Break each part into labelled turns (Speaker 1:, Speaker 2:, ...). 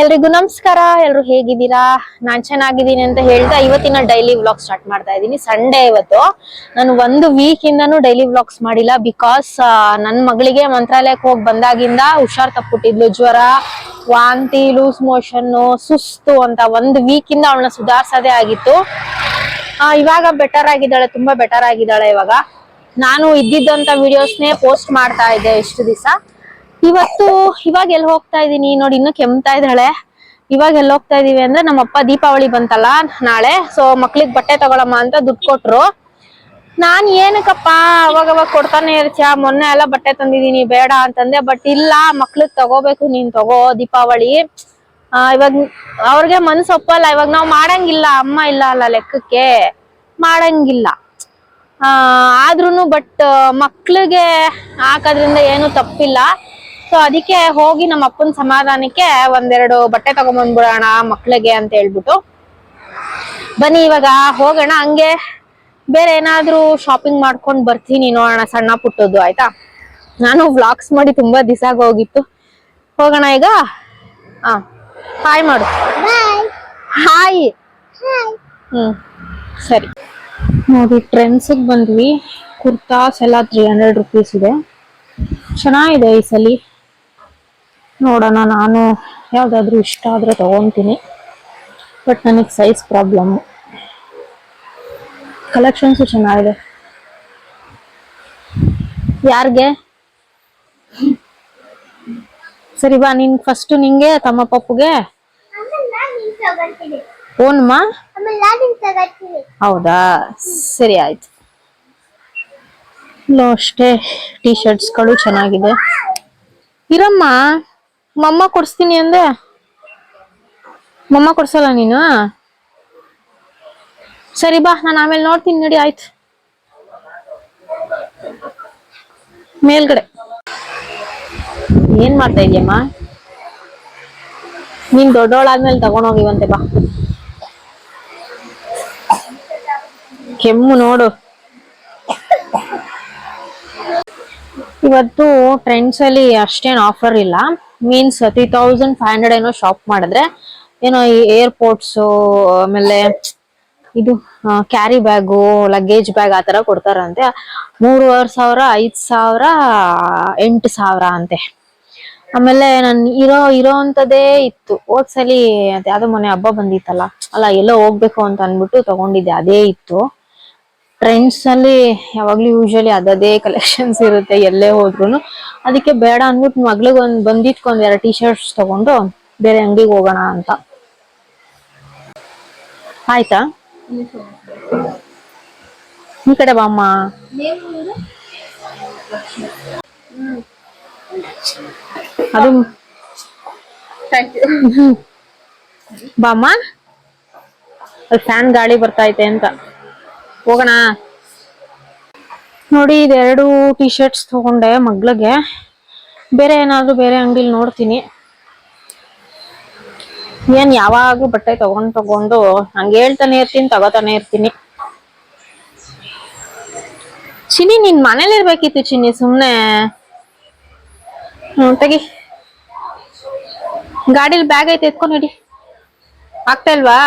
Speaker 1: ಎಲ್ರಿಗೂ ನಮಸ್ಕಾರ, ಎಲ್ರು ಹೇಗಿದ್ದೀರಾ? ನಾನ್ ಚೆನ್ನಾಗಿದ್ದೀನಿ ಅಂತ ಹೇಳ್ತಾ ಇವತ್ತಿನ ಡೈಲಿ ವ್ಲಾಗ್ ಸ್ಟಾರ್ಟ್ ಮಾಡ್ತಾ ಇದ್ದೀನಿ. ಸಂಡೇ ಇವತ್ತು. ನಾನು ಒಂದು ವೀಕ್ ಇಂದನೂ ಡೈಲಿ ವ್ಲಾಗ್ಸ್ ಮಾಡಿಲ್ಲ ಬಿಕಾಸ್ ನನ್ನ ಮಗಳಿಗೆ ಮಂತ್ರಾಲಯಕ್ಕೆ ಹೋಗಿ ಬಂದಾಗಿಂದ ಹುಷಾರ್ ತಪ್ಪಿಟ್ಟಿದ್ಲು. ಜ್ವರ, ವಾಂತಿ ಲೂಸ್ ಮೋಷನ್ ಸುಸ್ತು ಅಂತ ಒಂದು ವೀಕ್ ಇಂದ ಅವಳನ್ನ ಸುಧಾರ್ಸೋದೇ ಆಗಿತ್ತು. ಇವಾಗ ಬೆಟರ್ ಆಗಿದ್ದಾಳೆ, ತುಂಬಾ ಬೆಟರ್ ಆಗಿದ್ದಾಳೆ ಇವಾಗ. ನಾನು ಇದ್ದಿದ್ದಂತ ವಿಡಿಯೋಸ್ನೇ ಪೋಸ್ಟ್ ಮಾಡ್ತಾ ಇದ್ದೆ ಇಷ್ಟು ದಿವಸ. ಇವತ್ತು ಇವಾಗ ಎಲ್ಲಿ ಹೋಗ್ತಾ ಇದೀನಿ? ನೋಡಿ ಇನ್ನು ಕೆಮ್ತಾ ಇದ್ದಾಳೆ. ಇವಾಗ ಎಲ್ಲಿ ಹೋಗ್ತಾ ಇದೀವಿ ಅಂದ್ರೆ ನಮ್ಮಪ್ಪ ದೀಪಾವಳಿ ಬಂತಲ್ಲ ನಾಳೆ. ಸೊ ಮಕ್ಳಿಗೆ ಬಟ್ಟೆ ತಗೊಳಮ್ಮ ಅಂತ ದುಡ್ಡು ಕೊಟ್ರು. ನಾನ್ ಏನಕ್ಕಪ್ಪ ಅವಾಗ ಅವಾಗ ಕೊಡ್ತಾನೆ ಇರ್ತೀಯ. ಮೊನ್ನೆ ಎಲ್ಲ ಬಟ್ಟೆ ತಂದಿದೀನಿ ಬೇಡ ಅಂತಂದೆ. ಬಟ್ ಇಲ್ಲ ಮಕ್ಳಿಗ್ ತಗೋಬೇಕು ನೀನ್ ತಗೋ ದೀಪಾವಳಿ. ಆ, ಇವಾಗ ಅವ್ರಿಗೆ ಮನ್ಸು ಒಪ್ಪಲ್ಲ. ಇವಾಗ ನಾವ್ ಮಾಡಂಗಿಲ್ಲ. ಅಮ್ಮ ಇಲ್ಲ ಅಲ್ಲ ಲೆಕ್ಕಕ್ಕೆ. ಮಾಡಂಗಿಲ್ಲ. ಆ ಆದ್ರೂನು ಬಟ್ ಮಕ್ಳಿಗೆ ಹಾಕೋದ್ರಿಂದ ಏನು ತಪ್ಪಿಲ್ಲ. ಸೊ ಅದಕ್ಕೆ ಹೋಗಿ ನಮ್ಮ ಅಪ್ಪನ ಸಮಾಧಾನಕ್ಕೆ ಒಂದೆರಡು ಬಟ್ಟೆ ತಗೊಂಬಂದ್ಬಿಡೋಣ ಮಕ್ಳಿಗೆ ಅಂತ ಹೇಳ್ಬಿಟ್ಟು. ಬನ್ನಿ, ಇವಾಗ ಹೋಗೋಣ. ಹಂಗೆ ಬೇರೆ ಏನಾದ್ರೂ ಶಾಪಿಂಗ್ ಮಾಡ್ಕೊಂಡ್ ಬರ್ತೀನಿ ನೋಡೋಣ, ಸಣ್ಣ ಪುಟ್ಟದ್ದು, ಆಯ್ತಾ? ನಾನು ವ್ಲಾಗ್ಸ್ ಮಾಡಿ ತುಂಬಾ ದಿವಸ ಹೋಗಿತ್ತು ಹೋಗೋಣ ಈಗ? ಹಾ ಹಾಯ್ ಮಾಡು. ಹಾಯ್ ಹ್ಮ್, ಸರಿ. ನೋಡಿ ಟ್ರೆಂಡ್ಸ್ ಬಂದ್ವಿ. ಕುರ್ತಾಸ್ ಎಲ್ಲ ತ್ರೀ ಹಂಡ್ರೆಡ್ ರುಪೀಸ್ ಇದೆ. ಚೆನ್ನಾಗಿದೆ ಈ ಸಲಿ. ನೋಡೋಣ, ನಾನು ಯಾವುದಾದ್ರೂ ಇಷ್ಟ ಆದ್ರೆ ತೊಗೊತೀನಿ. ಬಟ್ ನನಗೆ ಸೈಜ್ ಪ್ರಾಬ್ಲಮ್ ಕಲೆಕ್ಷನ್ಸು ಚೆನ್ನಾಗಿದೆ. ಯಾರ್ಗೆ? ಸರಿ, ಬಾ, ನಿನ್ ಫಸ್ಟ್ ನಿಂಗೆ, ತಮ್ಮ ಪಪ್ಪುಗೆ. ಹೌದಾ? ಸರಿ, ಆಯ್ತು. ಅಷ್ಟೇ ಟೀ ಶರ್ಟ್ಸ್ಗಳು ಚೆನ್ನಾಗಿದೆ. ಇರಮ್ಮ. ಮಮ್ಮ ಕೊಡ್ಸ್ತೀನಿ ಅಂದೆ. ಮಮ್ಮ ಕೊಡ್ಸಲ್ಲ ನೀನು? ಸರಿ ಬಾ, ನಾನು ಆಮೇಲೆ ನೋಡ್ತೀನಿ ನಡಿ, ಆಯ್ತು. ಮೇಲ್ಗಡೆ. ಏನ್ ಮಾಡ್ತಾ ಇದೀಯಮ್ಮ ನೀನ್ ದೊಡ್ಡವಳಾದ್ಮೇಲೆ ತಗೊಂಡೋಗಿವಂತೆ ಬಾ. ಕೆಮ್ಮು ನೋಡು. ಇವತ್ತು ಟ್ರೆಂಡ್ಸ್ ಅಲ್ಲಿ ಅಷ್ಟೇನ್ ಆಫರ್ ಇಲ್ಲ. Means three thousand five hundred ಏನೋ ಶಾಪ್ ಮಾಡಿದ್ರೆ, ಏನೋ ಈ ಏರ್ಪೋರ್ಟ್ಸ್ ಆಮೇಲೆ ಇದು ಕ್ಯಾರಿ ಬ್ಯಾಗು ಲಗೇಜ್ ಬ್ಯಾಗ್ ಆ ತರ ಕೊಡ್ತಾರಂತೆ. ಮೂರುವರೆ ಸಾವಿರ, ಐದ್ ಸಾವಿರ, ಎಂಟು ಸಾವಿರ ಅಂತೆ. ಆಮೇಲೆ ನನ್ ಇರೋ ಇರೋ ಅಂತದೇ ಇತ್ತು ಹೋದ್ಸಲಿ ಅದ್ ಯಾವ್ದೋ ಮೊನ್ನೆ ಹಬ್ಬ ಬಂದಿತ್ತಲ್ಲ. ಅಲ್ಲ, ಎಲ್ಲೋ ಹೋಗ್ಬೇಕು ಅಂತ ಅನ್ಬಿಟ್ಟು ತಗೊಂಡಿದ್ದೆ, ಅದೇ ಇತ್ತು. ಟ್ರೆಂಡ್ಸ್ ಅಲ್ಲಿ ಯಾವಾಗ್ಲೂ ಯೂಶಲಿ ಅದದೇ ಕಲೆಕ್ಷನ್ಸ್ ಇರುತ್ತೆ ಎಲ್ಲೇ ಹೋದ್ರು ಅದಕ್ಕೆ ಬೇಡ ಅನ್ಬಿಟ್ಟು ಮಗ್ಳಿಗೆ ಒಂದ್ ಬಂದಿಟ್ಕೊಂಡ್ ಎರಡು ಟಿ ಶರ್ಟ್ಸ್ ತಗೊಂಡು ಬೇರೆ ಅಂಗಡಿಗೆ ಹೋಗೋಣ ಅಂತ. ಆಯ್ತಾ? ಈ ಕಡೆ ಬಾಮ್ಮ. ಅದು ಬಾಮ್ಮ? ಅಲ್ಲಿ ಫ್ಯಾನ್ ಗಾಳಿ ಬರ್ತಾ ಐತೆ ಅಂತ. ಹೋಗೋಣ. ನೋಡಿ, ಇದೆರಡು ಟಿ ಶರ್ಟ್ಸ್ ತಗೊಂಡೆ ಮಗ್ಳಿಗೆ. ಬೇರೆ ಏನಾದರೂ ಬೇರೆ ಅಂಗಡಿಲಿ ನೋಡ್ತೀನಿ. ಏನ್ ಯಾವಾಗ್ಲೂ ಬಟ್ಟೆ ತಗೊಂಡ್ ತಗೊಂಡು ಹಂಗೆ ಹೇಳ್ತಾನೆ ಇರ್ತೀನಿ, ತಗೋತಾನೆ ಇರ್ತೀನಿ. ಚಿನ್ನಿ, ನಿನ್ ಮನೇಲಿ ಇರ್ಬೇಕಿತ್ತು ಚಿನ್ನಿ, ಸುಮ್ನೆ. ಹ್ಮ್, ತೆಗಿ. ಗಾಡಿಲಿ ಬ್ಯಾಗ್ ಐತೆ ಎತ್ಕೊಂಡು ಹಿಡಿ. ಆಗ್ತಾ ಇಲ್ವಾ?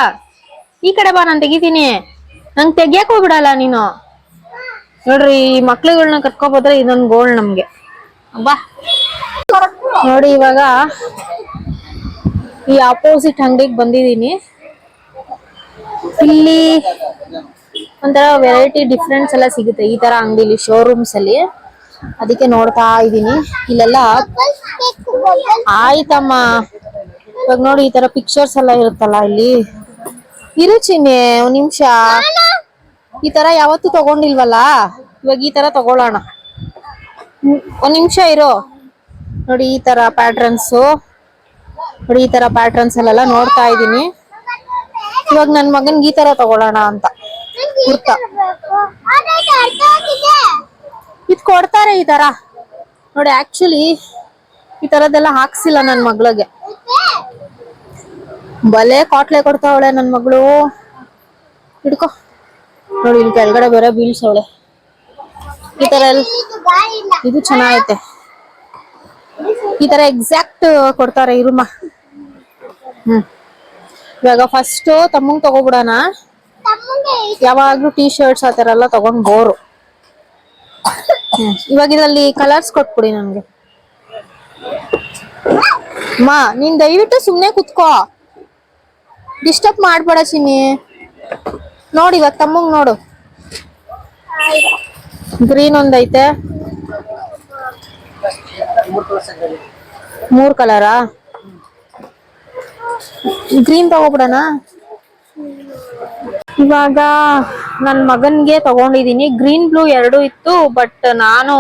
Speaker 1: ಈ ಕಡೆ ಬಾ, ನಾನ್ ತೆಗಿತೀನಿ. ನಂಗ್ ತೆಗಿಯಕ್ ಹೋಗ್ಬಿಡಲ್ಲ ನೀನು. ನೋಡ್ರಿ, ಈ ಮಕ್ಳುಗಳನ್ನ ಕರ್ಕೊಬೋದ್ರೆ ಇದೊಂದು ಗೋಲ್ ನಮ್ಗೆ. ಅಬ್ಬಾ ನೋಡಿ, ಇವಾಗ ಈ ಅಪೋಸಿಟ್ ಅಂಗಡಿಗೆ ಬಂದಿದೀನಿ ಇಲ್ಲಿ ಒಂಥರ ವೆರೈಟಿ ಡಿಫ್ರೆನ್ಸ್ ಎಲ್ಲ ಸಿಗುತ್ತೆ ಈ ತರ ಅಂಗಡಿಲಿ ಶೋರೂಮ್ಸ್ ಅಲ್ಲಿ. ಅದಕ್ಕೆ ನೋಡ್ತಾ ಇದ್ದೀನಿ ಇಲ್ಲೆಲ್ಲ ಆಯ್ತಮ್ಮ. ಇವಾಗ ನೋಡಿ, ಈ ತರ ಪಿಕ್ಚರ್ಸ್ ಎಲ್ಲ ಇರುತ್ತಲ್ಲ ಇಲ್ಲಿ. ಇರು ಚಿನ್ನೆ ಒಂದ್ ನಿಮಿಷ. ಈ ತರ ಯಾವತ್ತು ತಗೊಂಡಿಲ್ವಲ್ಲ? ಇವಾಗ ಈ ತರ ತಗೊಳ್ಳೋಣ. ಒಂದ್ ನಿಮಿಷ ಇರೋ. ನೋಡಿ ಈ ತರ ಪ್ಯಾಟ್ರನ್ಸ್ ನೋಡಿ ಈ ತರ ಪ್ಯಾಟ್ರನ್ಸ್ ಅಲ್ಲೆಲ್ಲ ನೋಡ್ತಾ ಇದೀನಿ ಇವಾಗ ನನ್ ಮಗನ್ಗೆ ಈ ತರ ತಗೊಳ್ಳೋಣ ಅಂತ. ಕುರ್ತಾ. ಇದ್ ಕೊಡ್ತಾರೆ ಈ ತರ. ನೋಡಿ ಆಕ್ಚುಲಿ ಈ ತರದೆಲ್ಲ ಹಾಕ್ಸಿಲ್ಲ ನನ್ ಮಗಳಿಗೆ. ಬಲೆ ಕಾಟ್ಲೆ ಕೊಡ್ತಾವಳೆ ನನ್ ಮಗಳು. ಹಿಡ್ಕೋ. ನೋಡಿ ಇಲ್ಲಿ ಕೆಳಗಡೆ ಬೇರೆ ಬೀಳ್ಸವಳೆ ಈ ತರ ಇದು ಚೆನ್ನಾಗೈತೆ. ಈ ತರ ಎಕ್ಸಾಕ್ಟ್ ಕೊಡ್ತಾರೆ ಇರುಮ ಹ್ಮ್. ಇವಾಗ ಫಸ್ಟ್ ತಮ್ಮಂಗ್ ತಗೋಬಿಡೋಣ. ಯಾವಾಗ್ಲೂ ಟೀ ಶರ್ಟ್ಸ್ ಆ ತರ ಎಲ್ಲ ತಗೊಂಡ್ ಬೋರು ಇವಾಗ ಇದ್ರಲ್ಲಿ ಕಲರ್ಸ್ ಕೊಟ್ಬಿಡಿ ನನ್ಗೆ. ಮಾ, ನೀನ್ ದಯವಿಟ್ಟು ಸುಮ್ನೆ ಕುತ್ಕೋ. ಡಿಸ್ಟರ್ಬ್ ಮಾಡ್ಬೇಡ ಚಿನ್ನಿ. ನೋಡಿ ಇವಾಗ ತಮ್ಮಂಗ್ ನೋಡು. ಗ್ರೀನ್ ಒಂದೈತೆ ಮೂರ್ ಕಲರಾ ಗ್ರೀನ್ ತಗೋಬಿಡಣ. ಇವಾಗ ನನ್ ಮಗನ್ಗೆ ತಗೊಂಡಿದೀನಿ. ಗ್ರೀನ್ ಬ್ಲೂ ಎರಡು ಇತ್ತು ಬಟ್ ನಾನು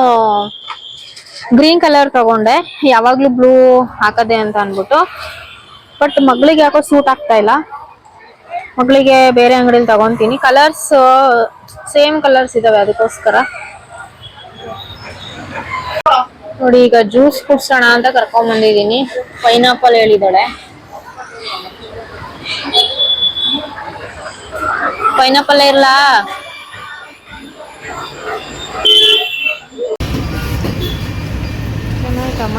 Speaker 1: ಗ್ರೀನ್ ಕಲರ್ ತಗೊಂಡೆ. ಯಾವಾಗ್ಲೂ ಬ್ಲೂ ಹಾಕದೆ ಅಂತ ಅನ್ಬಿಟ್ಟು ಬಟ್ ಮಗಳಿಗೆ ಯಾಕೋ ಸೂಟ್ ಆಗ್ತಾ ಇಲ್ಲ. ಮಗಳಿಗೆ ಬೇರೆ ಅಂಗಡಿಲಿ ತಗೊಂತೀನಿ. ಕಲರ್ಸ್ ಸೇಮ್ ಕಲರ್ಸ್ ಇದಾವೆ ಅದಕ್ಕೋಸ್ಕರ. ನೋಡಿ, ಈಗ ಜ್ಯೂಸ್ ಕುಡ್ಸೋಣ ಅಂತ ಕರ್ಕೊಂಡ್ ಬಂದಿದೀನಿ ಪೈನಾಪಲ್ ಹೇಳಿದಾಳೆ ಪೈನಾಪಲ್ ಇರ್ಲಾ? ಚೆನ್ನಾಯ್ತಮ್ಮ?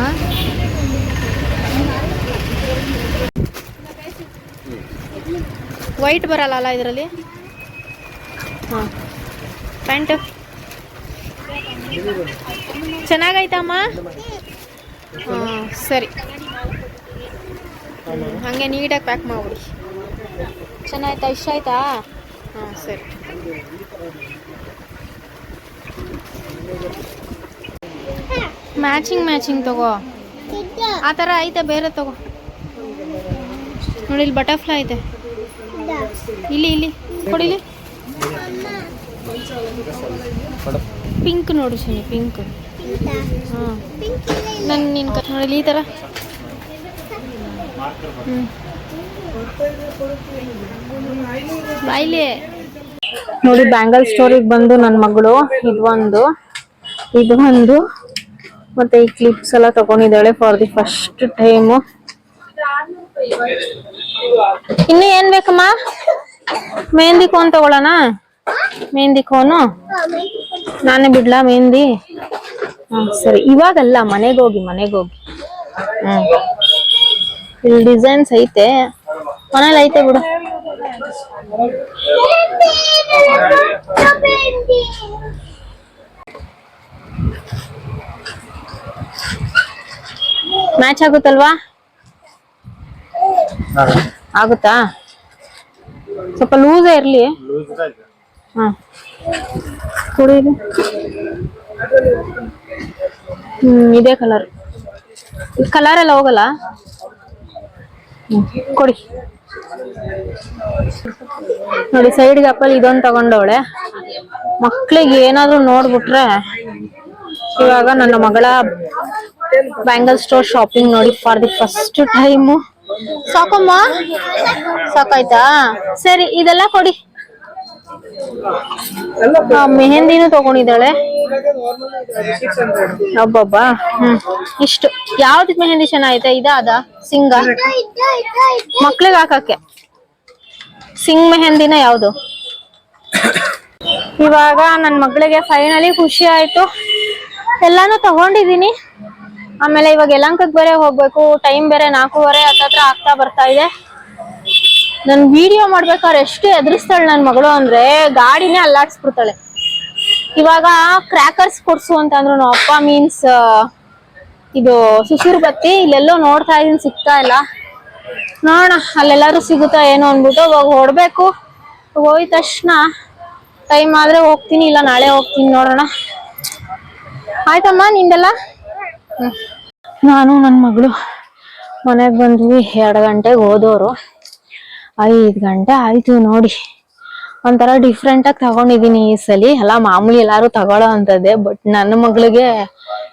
Speaker 1: ವೈಟ್ ಬರಲ್ಲ ಇದರಲ್ಲಿ? ಹಾಂ. ಪ್ಯಾಂಟ್ ಚೆನ್ನಾಗೈತಮ್ಮ? ಹಾಂ, ಸರಿ. ಹಂಗೆ ನೀಟಾಗಿ ಪ್ಯಾಕ್ ಮಾಡ್ಬಿಡಿ. ಚೆನ್ನಾಯ್ತಾ ಇಷ್ಟ ಆಯ್ತಾ? ಹಾಂ, ಸರಿ. ಮ್ಯಾಚಿಂಗ್ ಮ್ಯಾಚಿಂಗ್ ತಗೋ. ಆ ಥರ ಐತೆ, ಬೇರೆ ತಗೋ. ನೋಡಿ, ಇಲ್ಲಿ ಬಟರ್ಫ್ಲೈ ಐತೆ. ಇಲ್ಲಿ ಇಲ್ಲಿ. ಕೊಡಿಲಿ ಪಿಂಕ್ ನೋಡು ಸುನಿ ಪಿಂಕ್ ಹಾಂ. ನನ್ನ ನಿನ್ನ ಕಟ್ ನೋಡಿ ಈ ಥರ ಹ್ಞೂ ನೋಡಿ ಬ್ಯಾಂಗಲ್ ಸ್ಟೋರಿಗೆ ಬಂದು ನನ್ನ ಮಗಳು ಇದು ಒಂದು ಇದು ಒಂದು ಮತ್ತೆ ಈ ಕ್ಲಿಪ್ಸ್ ಎಲ್ಲ ತಗೊಂಡಿದ್ದಾಳೆ ಫಾರ್ ದಿ ಫಸ್ಟ್ ಟೈಮು ಇನ್ನು ಏನ್ ಬೇಕಮ್ಮ? ಮೆಹಂದಿ ಕೋನ್ ತಗೊಳ್ಳೋಣ? ಮೆಹಂದಿ ಕೋನು? ನಾನೇ ಬಿಡ್ಲಾ ಮೆಹಂದಿ? ಸರಿ. ಇವಾಗಲ್ಲ, ಮನೆಗೆ ಹೋಗಿ ಮನೆಗೆ ಹೋಗಿ. ಹ್ಮ್ ಇಲ್ಲಿ ಡಿಸೈನ್ಸ್ ಐತೆ. ಮನೇಲಿ ಐತೆ ಬಿಡು. ಮ್ಯಾಚ್ ಆಗುತ್ತಲ್ವಾ? ಆಗುತ್ತಾ? ಸ್ವಲ್ಪ ಲೂಸೇ ಇರ್ಲಿ. ಹ್ಮ್, ಇದೇ ಕಲರ್ ಕಲರ್ ಎಲ್ಲ ಹೋಗಲ್ಲ? ಕೊಡಿ. ನೋಡಿ ಸೈಡ್ ಅಪ್ಪಲ್ಲಿ ಇದೊಂದು ತಗೊಂಡವಳೆ. ಮಕ್ಳಿಗೆ ಏನಾದ್ರೂ ನೋಡ್ಬಿಟ್ರೆ ಇವಾಗ ನನ್ನ ಮಗಳ ಬ್ಯಾಂಗಲ್ ಸ್ಟೋರ್ ಶಾಪಿಂಗ್ ನೋಡಿ ಫಾರ್ ದಿ ಫಸ್ಟ್ ಟೈಮು ಸಾಕಮ್ಮ? ಸಾಕಾಯ್ತಾ? ಸರಿ, ಇದೆಲ್ಲ ಕೊಡಿ. ಮೆಹಂದಿನೂ ತಗೊಂಡಿದ್ದಾಳೆ. ಒಬ್ಬಬ್ಬ ಹ್ಮ್. ಇಷ್ಟು. ಯಾವ್ದು ಮೆಹಂದಿ ಚೆನ್ನಾಗೈತೆ? ಇದ, ಅದ? ಸಿಂಗ? ಮಕ್ಳಿಗೆ ಹಾಕಕ್ಕೆ. ಸಿಂಗ್ ಮೆಹಂದಿನ ಯಾವ್ದು? ಇವಾಗ ನನ್ ಮಗಳಿಗೆ ಫೈನಲಿ ಖುಷಿ ಆಯ್ತು. ಎಲ್ಲಾನು ತಗೊಂಡಿದೀನಿ ಆಮೇಲೆ ಇವಾಗ ಯಲಂಕಕ್ ಬೇರೆ ಹೋಗ್ಬೇಕು ಟೈಮ್ ಬೇರೆ ನಾಲ್ಕೂವರೆ ಹತ್ತತ್ರ ಆಗ್ತಾ ಬರ್ತಾ ಇದೆ. ನನ್ ವಿಡಿಯೋ ಮಾಡ್ಬೇಕಾದ್ರೆ ಎಷ್ಟು ಎದುರಿಸ್ತಾಳೆ ನನ್ ಮಗಳು ಅಂದ್ರೆ ಗಾಡಿನೇ ಅಲ್ಲಾಡ್ಸ್ಬಿಡ್ತಾಳೆ. ಇವಾಗ ಕ್ರ್ಯಾಕರ್ಸ್ ಕೊಡ್ಸು ಅಂತ ಅಂದ್ರು ನಮ್ಮ ಅಪ್ಪ ಮೀನ್ಸ್ ಇದು ಸುಸುರು ಬತ್ತಿ ಇಲ್ಲೆಲ್ಲೋ ನೋಡ್ತಾ ಇದೀನಿ ಸಿಗ್ತಾ ಇಲ್ಲ. ನೋಡೋಣ ಅಲ್ಲೆಲ್ಲಾರು ಸಿಗುತ್ತಾ ಏನೋ ಅನ್ಬಿಟ್ಟು ಇವಾಗ ಹೊಡ್ಬೇಕು. ಹೋಯ್ ತಕ್ಷಣ ಟೈಮ್ ಆದ್ರೆ ಹೋಗ್ತೀನಿ, ಇಲ್ಲ ನಾಳೆ ಹೋಗ್ತೀನಿ ನೋಡೋಣ. ಆಯ್ತಮ್ಮ, ನಿಂದೆಲ್ಲ. ನಾನು ನನ್ನ ಮಗಳು ಮನೆಗೆ ಬಂದ್ವಿ, ಎರಡು ಗಂಟೆಗೆ ಹೋದವರು ಐದು ಗಂಟೆ ಆಯ್ತು ನೋಡಿ. ಒಂಥರ ಡಿಫ್ರೆಂಟ್ ಆಗಿ ತಗೊಂಡಿದೀನಿ ಈ ಸಲ. ಎಲ್ಲ ಮಾಮೂಲಿ ಎಲ್ಲಾರು ತಗೊಳ್ಳೋ ಅಂತದ್ದೆ ಬಟ್ ನನ್ನ ಮಗಳಿಗೆ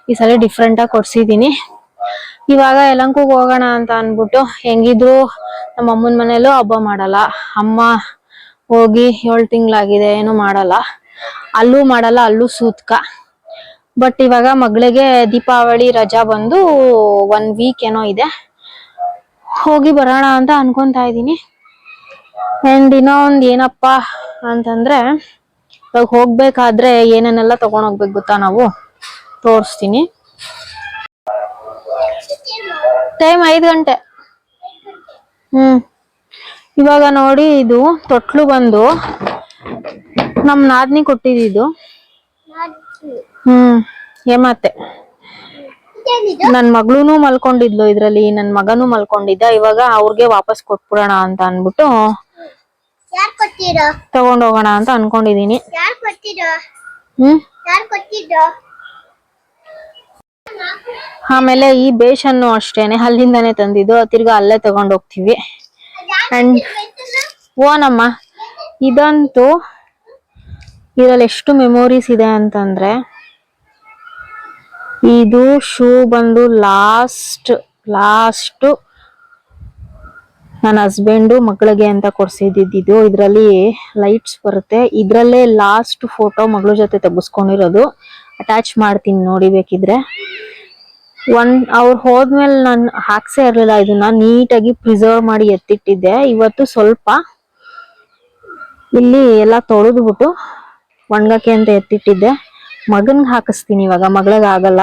Speaker 1: ಈ ಸಲ ಡಿಫ್ರೆಂಟ್ ಆಗಿ ಕೊಡ್ಸಿದೀನಿ. ಇವಾಗ ಯಲಂಕೂಗ್ ಹೋಗೋಣ ಅಂತ ಅನ್ಬಿಟ್ಟು ಹೆಂಗಿದ್ರು ನಮ್ಮ ಅಮ್ಮನ ಮನೇಲೂ ಹಬ್ಬ ಮಾಡಲ್ಲ. ಅಮ್ಮ ಹೋಗಿ ಏಳು ತಿಂಗಳಾಗಿದೆ, ಏನು ಮಾಡಲ್ಲ. ಅಲ್ಲೂ ಮಾಡಲ್ಲ, ಅಲ್ಲೂ ಸೂತ್ಕ. ಬಟ್ ಇವಾಗ ಮಗಳಿಗೆ ದೀಪಾವಳಿ, ರಜಾ ಬಂದು ಒನ್ ವೀಕ್ ಏನೋ ಇದೆ. ಹೋಗಿ ಬರೋಣ ಅಂತ ಅನ್ಕೊಂತಾ ಇದ್ದೀನಿ. ಅಂಡ್ ಇನ್ನೂ ಒಂದ್ ಏನಪ್ಪಾ ಅಂತಂದ್ರೆ, ಇವಾಗ ಹೋಗ್ಬೇಕಾದ್ರೆ ಏನೇನೆಲ್ಲ ತಗೊಂಡ್ ಹೋಗ್ಬೇಕು ಗೊತ್ತಾ ನಾವು? ತೋರಿಸ್ತೀನಿ. ಟೈಮ್ ಐದು ಗಂಟೆ. ಹ್ಮ್. ಇವಾಗ ನೋಡಿ ಇದು ತೊಟ್ಲು ಬಂದು, ನಮ್ ನಾದ್ನಿ ಕೊಟ್ಟಿದ್ದು ಹ್ಮ್ ಏಮತ್ತೆ ನನ್ ಮಗಳೂನು ಮಲ್ಕೊಂಡಿದ್ಲು ಇದ್ರಲ್ಲಿ ನನ್ ಮಗನು ಮಲ್ಕೊಂಡಿದ್ದ ಇವಾಗ ಅವ್ರಿಗೆ ವಾಪಸ್ ಕೊಟ್ಬಿಡೋಣ ಅಂತ ಅನ್ಬಿಟ್ಟು ತಗೊಂಡೋಗೋಣ ಅಂತ ಅನ್ಕೊಂಡಿದೀನಿ. ಹ್ಮ್? ಆಮೇಲೆ ಈ ಬೇಷನ್ನು ಅಷ್ಟೇನೆ ಅಲ್ಲಿಂದಾನೆ ತಂದಿದ್ದು ತಿರ್ಗಾ ಅಲ್ಲೇ ತಗೊಂಡೋಗ್ತೀವಿ. ಅಂಡ್ ಓನಮ್ಮ ಇದಂತೂ ಇದ್ರಲ್ಲಿ ಎಷ್ಟು ಮೆಮೊರೀಸ್ ಇದೆ ಅಂತಂದ್ರೆ ಇದು ಶೂ ಬಂದು ಲಾಸ್ಟ್ ಲಾಸ್ಟ್ ನನ್ನ ಹಸ್ಬೆಂಡ್ ಮಗಳಿಗೆ ಅಂತ ಕೊಡ್ಸಿದ್ದು ಇದರಲ್ಲಿ ಲೈಟ್ಸ್ ಬರುತ್ತೆ. ಇದರಲ್ಲೇ ಲಾಸ್ಟ್ ಫೋಟೋ ಮಗಳ ಜೊತೆ ತೆಗೆಸ್ಕೊಂಡಿರೋದು. ಅಟ್ಯಾಚ್ ಮಾಡ್ತೀನಿ ನೋಡಿ ಬೇಕಿದ್ರೆ. ಒನ್ ಅವ್ರು ಹೋದ್ಮೇಲೆ ನಾನು ಹಾಕ್ಸೇ ಇರಲಿಲ್ಲ ಇದನ್ನ. ನೀಟಾಗಿ ಪ್ರಿಸರ್ವ್ ಮಾಡಿ ಎತ್ತಿಟ್ಟಿದ್ದೆ. ಇವತ್ತು ಸ್ವಲ್ಪ ಇಲ್ಲಿ ಎಲ್ಲ ತೊಳೆದ್ಬಿಟ್ಟು ಒಣಗಕ್ಕೆ ಅಂತ ಎತ್ತಿಟ್ಟಿದ್ದೆ. ಮಗನ್ಗೆ ಹಾಕಿಸ್ತೀನಿ ಇವಾಗ, ಮಗಳಿಗೆ ಆಗಲ್ಲ.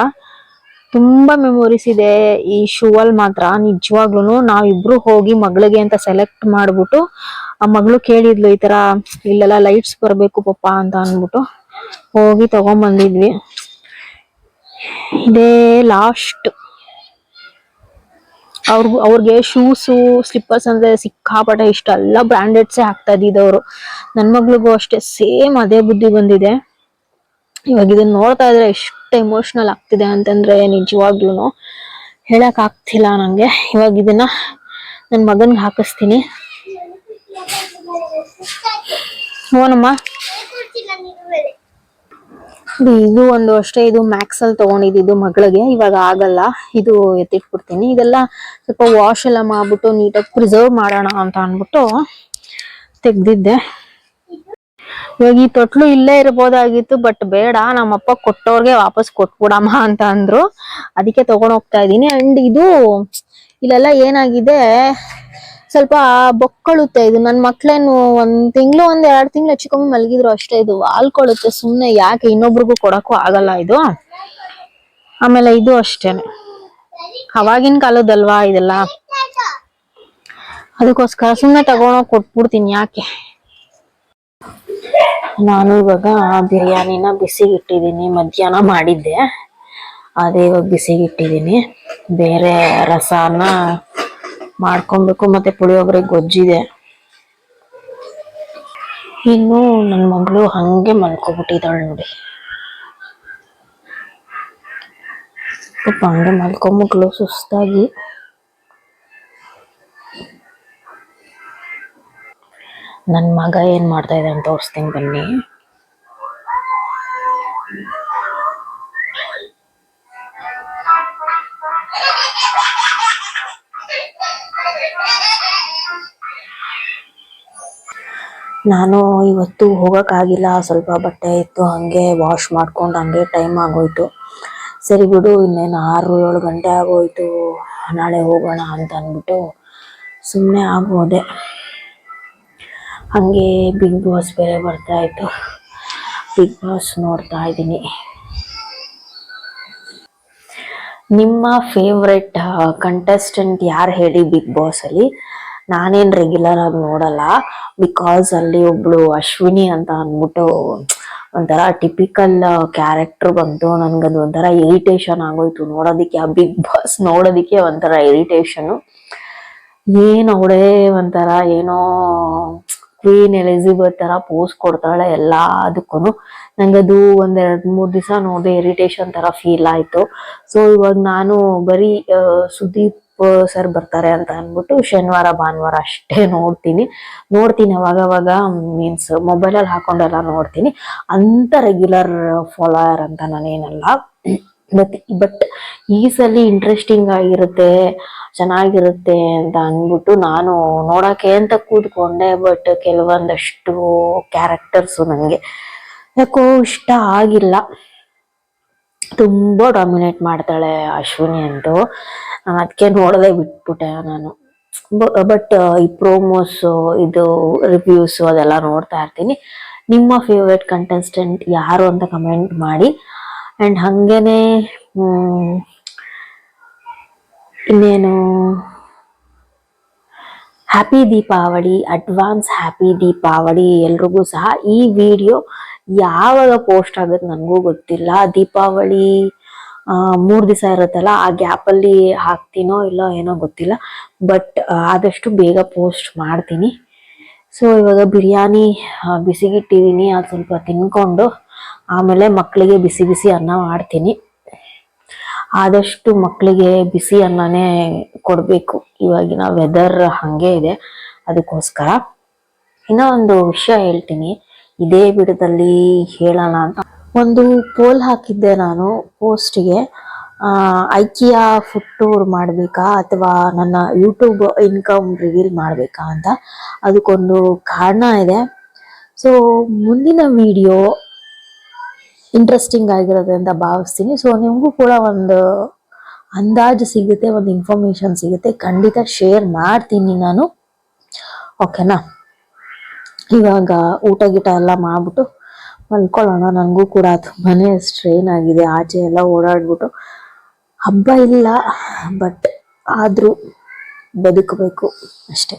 Speaker 1: ತುಂಬಾ ಮೆಮೊರೀಸ್ ಇದೆ ಈ ಶೂ ಅಲ್ಲಿ ಮಾತ್ರ ನಿಜವಾಗ್ಲೂ ನಾವಿಬ್ರು ಹೋಗಿ ಮಗಳಿಗೆ ಅಂತ ಸೆಲೆಕ್ಟ್ ಮಾಡ್ಬಿಟ್ಟು, ಆ ಮಗಳು ಕೇಳಿದ್ಲು ಈ ತರ ಇಲ್ಲೆಲ್ಲ ಲೈಟ್ಸ್ ಬರ್ಬೇಕು ಪಪ್ಪ ಅಂತ ಅನ್ಬಿಟ್ಟು ಹೋಗಿ ತಗೊಂಬಂದಿದ್ವಿ. ಇದೇ ಲಾಸ್ಟ್ ಅವ್ರ, ಅವ್ರಿಗೆ ಶೂಸು ಸ್ಲಿಪ್ಪರ್ಸ್ ಅಂದ್ರೆ ಸಿಕ್ಕಾಪಟ್ಟೆ ಇಷ್ಟ. ಎಲ್ಲ ಬ್ರಾಂಡೆಡ್ಸೇ ಹಾಕ್ತಾ ಇದ್ದಿದ್ದವ್ರು ನನ್ ಮಗಳಿಗೂ ಅಷ್ಟೇ ಸೇಮ್ ಅದೇ ಬುದ್ಧಿ ಬಂದಿದೆ. ಇವಾಗ ಇದನ್ನ ನೋಡ್ತಾ ಇದ್ರೆ ಎಷ್ಟು ಎಮೋಷನಲ್ ಆಗ್ತಿದೆ ಅಂತಂದ್ರೆ ನಿಜವಾಗ್ಲೂ ಹೇಳಕ್ ಆಗ್ತಿಲ್ಲ ನಂಗೆ. ಇವಾಗ ಇದನ್ನ ನನ್ ಮಗನ್ಗೆ ಹಾಕಿಸ್ತೀನಿ. ಓನಮ್ಮ ಇದು ಒಂದು ಅಷ್ಟೇ, ಇದು ಮ್ಯಾಕ್ಸ್ ಅಲ್ಲಿ ತಗೊಂಡಿದ್ದು ಮಗಳಿಗೆ. ಇವಾಗ ಆಗಲ್ಲ. ಇದು ಎತ್ತಿಟ್ಬಿಡ್ತೀನಿ. ಇದೆಲ್ಲ ಸ್ವಲ್ಪ ವಾಶ್ ಎಲ್ಲ ಮಾಡ್ಬಿಟ್ಟು ನೀಟಾಗಿ ಪ್ರಿಸರ್ವ್ ಮಾಡೋಣ ಅಂತ ಅನ್ಬಿಟ್ಟು ತೆಗ್ದಿದ್ದೆ. ಇವಾಗ ಈ ತೊಟ್ಲು ಇಲ್ಲೇ ಇರ್ಬೋದಾಗಿತ್ತು ಬಟ್ ಬೇಡ, ನಮ್ಮಪ್ಪ ಕೊಟ್ಟವ್ರಿಗೆ ವಾಪಸ್ ಕೊಟ್ಬಿಡಮ್ಮ ಅಂತ ಅಂದ್ರು. ಅದಕ್ಕೆ ತಗೊಂಡ್ ಹೋಗ್ತಾ ಇದೀನಿ ಅಂಡ್ ಇದು, ಇಲ್ಲೆಲ್ಲ ಏನಾಗಿದೆ, ಸ್ವಲ್ಪ ಬೊಕ್ಕಳುತ್ತೆ ಇದು. ನನ್ ಮಕ್ಳೇನು ಒಂದ್ ತಿಂಗಳು, ಒಂದ್ ಎರಡ್ ತಿಂಗಳು ಹೆಚ್ಚು ಕಮ್ಮಿ ಮಲಗಿದ್ರು ಅಷ್ಟೇ. ಇದು ಆಲ್ಕೊಳ್ಳುತ್ತೆ ಸುಮ್ನೆ, ಯಾಕೆ ಇನ್ನೊಬ್ರಿಗೂ ಕೊಡಕ್ಕೂ ಆಗಲ್ಲ ಇದು. ಆಮೇಲೆ ಇದು ಅಷ್ಟೇನೆ. ಅವಾಗಿನ ಕಾಲದಲ್ವಾ ಇದೆಲ್ಲ? ಅದಕ್ಕೋಸ್ಕರ ಸುಮ್ನೆ ತಗೊಂಡೋಗಿ ಕೊಟ್ಬಿಡ್ತೀನಿ ಯಾಕೆ? ನಾನು ಇವಾಗ ಬಿರಿಯಾನಿನ ಬಿಸಿಗಿಟ್ಟಿದ್ದೀನಿ, ಮಧ್ಯಾಹ್ನ ಮಾಡಿದ್ದೆ. ಅದೇ ಇವಾಗ ಬಿಸಿಗಿಟ್ಟಿದ್ದೀನಿ. ಬೇರೆ ರಸಾನ ಮಾಡ್ಕೊಬೇಕು, ಮತ್ತೆ ಪುಳಿಯೋಗರೆ ಗೊಜ್ಜಿದೆ. ಇನ್ನು ನನ್ನ ಮಗಳು ಹಂಗೆ ಮಲ್ಕೊಬಿಟ್ಟಿದ್ದಾಳೆ ನೋಡಿ. ಹಂಗೆ ಮಲ್ಕೊಂಬಿಟ್ಲು ಸುಸ್ತಾಗಿ. ನನ್ನ ಮಗ ಏನ್ ಮಾಡ್ತಾ ಇದೆ ಅಂತ ತೋರಿಸ್ತೀನಿ ಬನ್ನಿ. ನಾನು ಇವತ್ತು ಹೋಗೋಕ್ಕಾಗಿಲ್ಲ, ಸ್ವಲ್ಪ ಬಟ್ಟೆ ಇತ್ತು, ಹಂಗೆ ವಾಶ್ ಮಾಡ್ಕೊಂಡು ಹಂಗೆ ಟೈಮ್ ಆಗೋಯ್ತು. ಸರಿ ಬಿಡು, ಇನ್ನೇನು ಆರು ಏಳು ಗಂಟೆ ಆಗೋಯ್ತು, ನಾಳೆ ಹೋಗೋಣ ಅಂತ ಅಂದ್ಬಿಟ್ಟು ಸುಮ್ಮನೆ ಆಗೋದೆ ಹಂಗೆ ಬಿಗ್ ಬಾಸ್ ಬೇರೆ ಬರ್ತಾ ಇತ್ತು. ಬಿಗ್ ಬಾಸ್ ನೋಡ್ತಾ ಇದ್ದೀನಿ. ನಿಮ್ಮ ಫೇವ್ರೆಟ್ ಕಂಟೆಸ್ಟೆಂಟ್ ಯಾರು ಹೇಳಿ ಬಿಗ್ ಬಾಸಲ್ಲಿ ನಾನೇನು ರೆಗ್ಯುಲರ್ ಆಗಿ ನೋಡಲ್ಲ. ಬಿಕಾಸ್ ಅಲ್ಲಿ ಒಬ್ಳು ಅಶ್ವಿನಿ ಅಂತ ಅಂದ್ಬಿಟ್ಟು ಒಂಥರ ಟಿಪಿಕಲ್ ಕ್ಯಾರೆಕ್ಟರ್ ಬಂತು. ನನ್ಗದು ಒಂಥರ ಇರಿಟೇಷನ್ ಆಗೋಯ್ತು. ನೋಡೋದಕ್ಕೆ ಆ ಬಿಗ್ ಬಾಸ್ ನೋಡೋದಕ್ಕೆ ಒಂಥರ ಇರಿಟೇಷನು ಏನು ಅವಳೇ ಒಂಥರ ಏನೋ ಕ್ವೀನ್ ಎಲಿಜಬೆತ್ ತರ ಪೋಸ್ ಕೊಡ್ತಾಳೆ ಎಲ್ಲದಕ್ಕೂ ನಂಗದು ಒಂದ್ ಎರಡ್ ಮೂರ್ ದಿವಸ ನೋಡಿದೆ ಇರಿಟೇಷನ್ ತರ ಫೀಲ್ ಆಯ್ತು. ಸೊ ಇವಾಗ ನಾನು ಬರೀ ಸುದೀಪ್ ಸರ್ ಬರ್ತಾರೆ ಅಂತ ಅನ್ಬಿಟ್ಟು ಶನಿವಾರ, ಭಾನುವಾರ ಅಷ್ಟೇ ನೋಡ್ತೀನಿ. ನೋಡ್ತೀನಿ ಅವಾಗ ಅವಾಗ ಮೀನ್ಸ್ ಮೊಬೈಲಲ್ಲಿ ಹಾಕೊಂಡೆಲ್ಲ ನೋಡ್ತೀನಿ. ಅಂತ ರೆಗ್ಯುಲರ್ ಫಾಲೋಯರ್ ಅಂತ ನಾನೇನಲ್ಲ. ಬಟ್ ಈ ಸಲ ಇಂಟ್ರೆಸ್ಟಿಂಗ್ ಆಗಿರುತ್ತೆ, ಚೆನ್ನಾಗಿರುತ್ತೆ ಅಂತ ಅಂದ್ಬಿಟ್ಟು ನಾನು ನೋಡಕ್ಕೆ ಅಂತ ಕೂತ್ಕೊಂಡೆ ಬಟ್ ಕೆಲವೊಂದಷ್ಟು ಕ್ಯಾರೆಕ್ಟರ್ಸು ನನಗೆ ಯಾಕೋ ಇಷ್ಟ ಆಗಿಲ್ಲ. ತುಂಬ ಡಾಮಿನೇಟ್ ಮಾಡ್ತಾಳೆ ಅಶ್ವಿನಿ ಅಂತೂ. ಅದಕ್ಕೆ ನೋಡದೆ ಬಿಟ್ಬಿಟ್ಟೆ ನಾನು. ಬಟ್ ಈ ಪ್ರೋಮೋಸು ಇದು ರಿವ್ಯೂಸು ಅದೆಲ್ಲ ನೋಡ್ತಾ ಇರ್ತೀನಿ. ನಿಮ್ಮ ಫೇವ್ರೆಟ್ ಕಂಟೆಸ್ಟೆಂಟ್ ಯಾರು ಅಂತ ಕಮೆಂಟ್ ಮಾಡಿ. ಅಂಡ್ ಹಂಗೇನೆ ಇನ್ನೇನು
Speaker 2: happy Deepavali advance happy Deepavali ಎಲ್ರಿಗೂ ಸಹ ಈ ವಿಡಿಯೋ ಯಾವಾಗ ಪೋಸ್ಟ್ ಆಗುತ್ತೆ ನನಗೂ ಗೊತ್ತಿಲ್ಲ. ದೀಪಾವಳಿ ಮೂರ್ ದಿವಸ ಇರುತ್ತಲ್ಲ, ಆ ಗ್ಯಾಪಲ್ಲಿ ಹಾಕ್ತೀನೋ ಇಲ್ಲೋ ಏನೋ ಗೊತ್ತಿಲ್ಲ. ಬಟ್ ಆದಷ್ಟು ಬೇಗ ಪೋಸ್ಟ್ ಮಾಡ್ತೀನಿ. ಸೊ ಇವಾಗ ಬಿರಿಯಾನಿ ಬಿಸಿಗಿಟ್ಟಿದ್ದೀನಿ ಅದು ಸ್ವಲ್ಪ ತಿನ್ಕೊಂಡು ಆಮೇಲೆ ಮಕ್ಕಳಿಗೆ ಬಿಸಿ ಬಿಸಿ ಅನ್ನ ಮಾಡ್ತೀನಿ. ಆದಷ್ಟು ಮಕ್ಕಳಿಗೆ ಬಿಸಿ ಅನ್ನನೇ ಕೊಡಬೇಕು. ಇವಾಗಿನ ವೆದರ್ ಹಾಗೆ ಇದೆ. ಅದಕ್ಕೋಸ್ಕರ ಇನ್ನೂ ಒಂದು ವಿಷಯ ಹೇಳ್ತೀನಿ. ಇದೇ ಬಿಡದಲ್ಲಿ ಹೇಳೋಣ ಅಂತ. ಒಂದು ಪೋಲ್ ಹಾಕಿದ್ದೆ ನಾನು ಪೋಸ್ಟ್ಗೆ ಐಕಿಯಾ ಫುಡ್ ಟೂರ್ ಮಾಡಬೇಕಾ ಅಥವಾ ನನ್ನ ಯೂಟ್ಯೂಬ್ ಇನ್ಕಮ್ ರಿವೀಲ್ ಮಾಡಬೇಕಾ ಅಂತ. ಅದಕ್ಕೊಂದು ಕಾರಣ ಇದೆ. ಸೊ ಮುಂದಿನ ವಿಡಿಯೋ ಇಂಟ್ರೆಸ್ಟಿಂಗ್ ಆಗಿರುತ್ತೆ ಅಂತ ಭಾವಿಸ್ತೀನಿ. ಸೊ ನಿಮಗೂ ಕೂಡ ಒಂದು ಅಂದಾಜು ಸಿಗುತ್ತೆ, ಒಂದು ಇನ್ಫಾರ್ಮೇಶನ್ ಸಿಗುತ್ತೆ. ಖಂಡಿತ ಶೇರ್ ಮಾಡ್ತೀನಿ ನಾನು. ಓಕೆನಾ ಇವಾಗ ಊಟ ಗೀಟ ಎಲ್ಲ ಮಾಡಿಬಿಟ್ಟು ಮಲ್ಕೊಳ್ಳೋಣ. ನನಗೂ ಕೂಡ ತುಂಬಾ ಸ್ಟ್ರೈನ್ ಆಗಿದೆ. ಆಚೆ ಎಲ್ಲ ಓಡಾಡ್ಬಿಟ್ಟು. ಹಬ್ಬ ಇಲ್ಲ ಬಟ್ ಆದರೂ ಬದುಕಬೇಕು ಅಷ್ಟೇ.